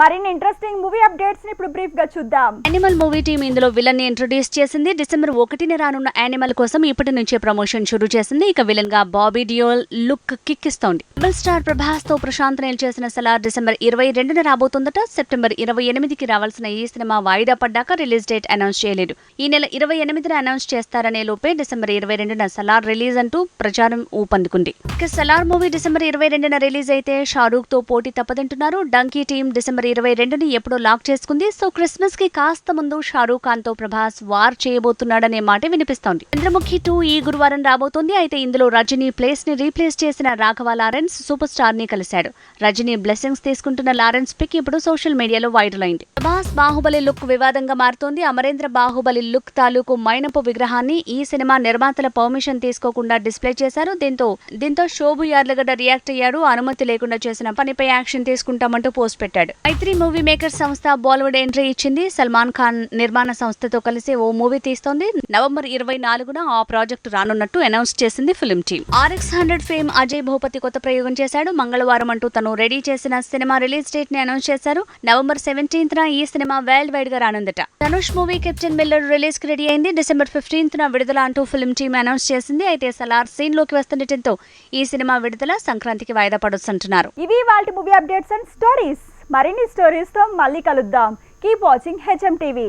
మరిన్ని interesting movie అప్డేట్స్ని ఇప్పుడు బ్రీఫ్గా చూద్దాం. యానిమల్ మూవీ టీం ఇందులో విలన్ని ఇంట్రొడ్యూస్ చేసింది. డిసెంబర్ ఒకటిన రానున్న యానిమల్ కోసం ఇప్పటి నుంచే ప్రమోషన్ షురూ చేసింది. ఇక విలన్గా బాబీ డియోల్ లుక్ కిక్ ఇస్తోంది డబుల్ స్టార్ ప్రభాస్తో ప్రశాంత్ నేల్ చేసిన సలార్ డిసెంబర్ ఇరవై రెండున రాబోతుందట. సెప్టెంబర్ ఇరవై ఎనిమిదికి రావాల్సిన ఈ సినిమా వాయిదా పడ్డాక రిలీజ్ డేట్ అనౌన్స్ చేయలేదు. ఈ నెల ఇరవై ఎనిమిదిన అనౌన్స్ చేస్తారనే లోపే డిసెంబర్ ఇరవై రెండున సలార్ రిలీజ్ అంటూ ప్రచారం ఊపందుకుంది. ఇక సలార్ మూవీ డిసెంబర్ ఇరవై రెండున రిలీజ్ అయితే షారూక్తో పోటీ తప్పదంటున్నారు. డంకీ టీం డిసెంబర్ ఇరవై రెండుని ఎప్పుడో లాక్ చేసుకుంది. సో క్రిస్మస్కి కాస్త ముందు షారూఖ్ ఖాన్తో ప్రభాస్ వార్ చేయబోతున్నాడనే మాట వినిపిస్తోంది. చంద్రముఖి టూ ఈ గురువారం రాబోతోంది. అయితే ఇందులో రజనీ ప్లేస్ని రీప్లేస్ చేసిన రాఘవ లారెన్స్ సూపర్ స్టార్ని కలిశాడు. రజనీ బ్లెస్సింగ్స్ తీసుకుంటున్న లారెన్స్ పిక్ ఇప్పుడు సోషల్ మీడియాలో వైరల్ అయింది. ప్రభాస్ బాహుబలి లుక్ వివాదంగా మారుతోంది. అమరేంద్ర బాహుబలి లుక్ తాలూకు మైనపు విగ్రహాన్ని ఈ సినిమా నిర్మాతల పర్మిషన్ తీసుకోకుండా డిస్ప్లే చేశారు. దీంతో దీంతో శోభు యార్లగడ్డ రియాక్ట్ అయ్యాడు. అనుమతి లేకుండా చేసిన పనిపై యాక్షన్ తీసుకుంటామంటూ పోస్ట్ పెట్టాడు. మైత్రి మూవీ మేకర్ సంస్థ బాలీవుడ్ ఎంట్రీ ఇచ్చింది. సల్మాన్ ఖాన్ నిర్మాణ సంస్థతో కలిసి ఓ మూవీ తీస్తోంది. నవంబర్ ఇరవై నాలుగున ఆ ప్రాజెక్టు రానున్నట్టు అనౌన్స్ చేసింది film team RX hundred fame Ajay Bhupathi కొత్త ప్రయోగం చేశాడు. మంగళవారం అంటూ తను రెడీ చేసిన సినిమా రిలీజ్ డేట్ని అనౌన్స్ చేశారు. నవంబర్ సెవెంటీన్త్ న ఈ సినిమా వరల్డ్ వైడ్గా రానుందట. ధనుష్ మూవీ కెప్టెన్ మిల్లర్ రిలీజ్కి రెడీ అయింది. డిసెంబర్ ఫిఫ్టీన్త్ న విడుదల అంటూ ఫిల్మ్ టీమ్ అనౌన్స్ చేసింది. అయితే సలార్ సీన్లోకి వస్తుండటంతో ఈ సినిమా విడుదల సంక్రాంతికి వాయిదా పడొచ్చంటున్నారు. ఇవి వాళ్ళ మూవీ అప్డేట్స్ అండ్ స్టోరీస్. మరిన్ని స్టోరీస్తో మళ్ళీ కలుద్దాం. Keep watching HM TV